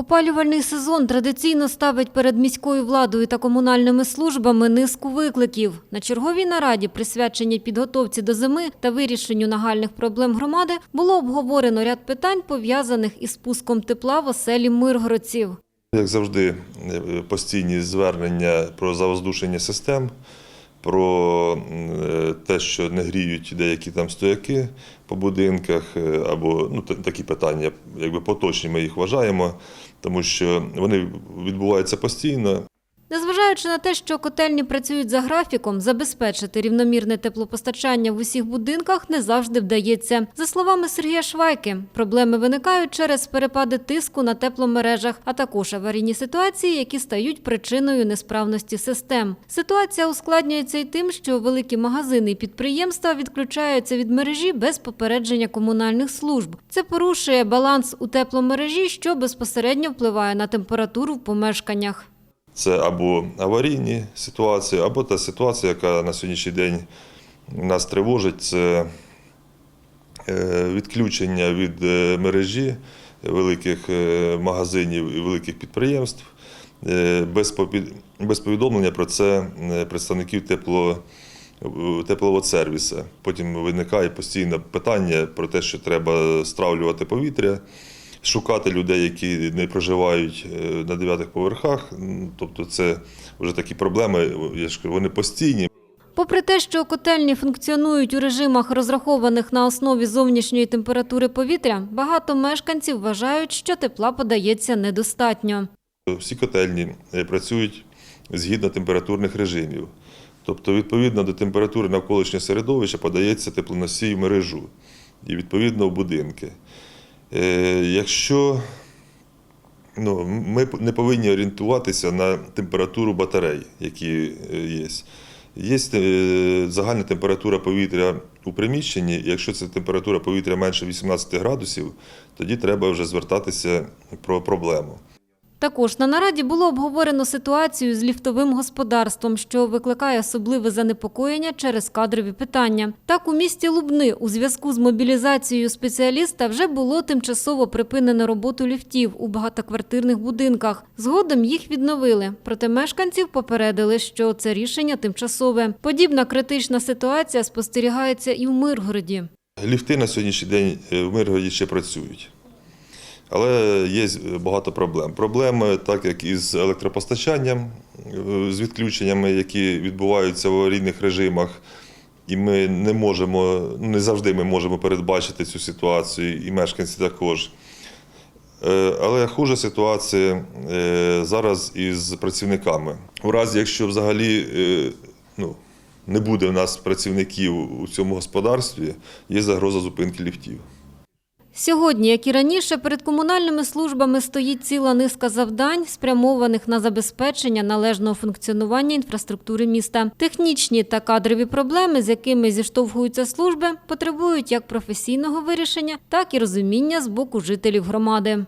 Опалювальний сезон традиційно ставить перед міською владою та комунальними службами низку викликів. На черговій нараді, присвяченій підготовці до зими та вирішенню нагальних проблем громади, було обговорено ряд питань, пов'язаних із спуском тепла в оселі миргородців. Як завжди, е, постійні звернення про завоздушення систем, про е, те, що не гріють деякі там стояки по будинках, е, або ну, та- такі питання, якби поточні ми їх вважаємо, тому що вони відбуваються постійно. Незважаючи на те, що котельні працюють за графіком, забезпечити рівномірне теплопостачання в усіх будинках не завжди вдається. За словами Сергія Швайки, проблеми виникають через перепади тиску на тепломережах, а також аварійні ситуації, які стають причиною несправності систем. Ситуація ускладнюється й тим, що великі магазини і підприємства відключаються від мережі без попередження комунальних служб. Це порушує баланс у тепломережі, що безпосередньо впливає на температуру в помешканнях. Це або аварійні ситуації, або та ситуація, яка на сьогоднішній день нас тривожить, це е, відключення від е, мережі великих е, магазинів і великих підприємств без повідомлення про це представників тепло, тепловодсервісу. Потім виникає постійне питання про те, що треба стравлювати повітря шукати людей, які не проживають е, на дев'ятих поверхах. Тобто, це вже такі проблеми, я ж кажу, вони постійні. Попри те, що котельні функціонують у режимах, розрахованих на основі зовнішньої температури повітря, багато мешканців вважають, що тепла подається недостатньо. Всі котельні е, працюють згідно температурних режимів. Тобто, відповідно до температури навколишнього середовища подається теплоносій в мережу і відповідно в будинки. Е, Якщо ну, ми не повинні орієнтуватися на температуру батарей, які е, є. Є е, загальна температура повітря у приміщенні. Якщо це температура повітря менше 18 градусів, тоді треба вже звертатися про проблему. Також на нараді було обговорено ситуацію з ліфтовим господарством, що викликає особливе занепокоєння через кадрові питання. Так, у місті Лубни у зв'язку з мобілізацією спеціаліста вже було тимчасово припинено роботу ліфтів у багатоквартирних будинках. Згодом їх відновили. Проте мешканців попередили, що це рішення тимчасове. Подібна критична ситуація спостерігається і в Миргороді. Ліфти на сьогоднішній день е, в Миргороді ще працюють. Але є багато проблем. Проблеми, так як із електропостачанням, е, з відключеннями, які відбуваються в аварійних режимах. І ми не можемо, не завжди ми можемо передбачити цю ситуацію, і мешканці також. Е, Але хуже ситуація е, зараз із працівниками. У разі, якщо взагалі ну, не буде у нас працівників у цьому господарстві, є загроза зупинки ліфтів. Сьогодні, як і раніше, перед комунальними службами стоїть ціла низка завдань, спрямованих на забезпечення належного функціонування інфраструктури міста. Технічні та кадрові проблеми, з якими зіштовхуються служби, потребують як професійного вирішення, так і розуміння з боку жителів громади.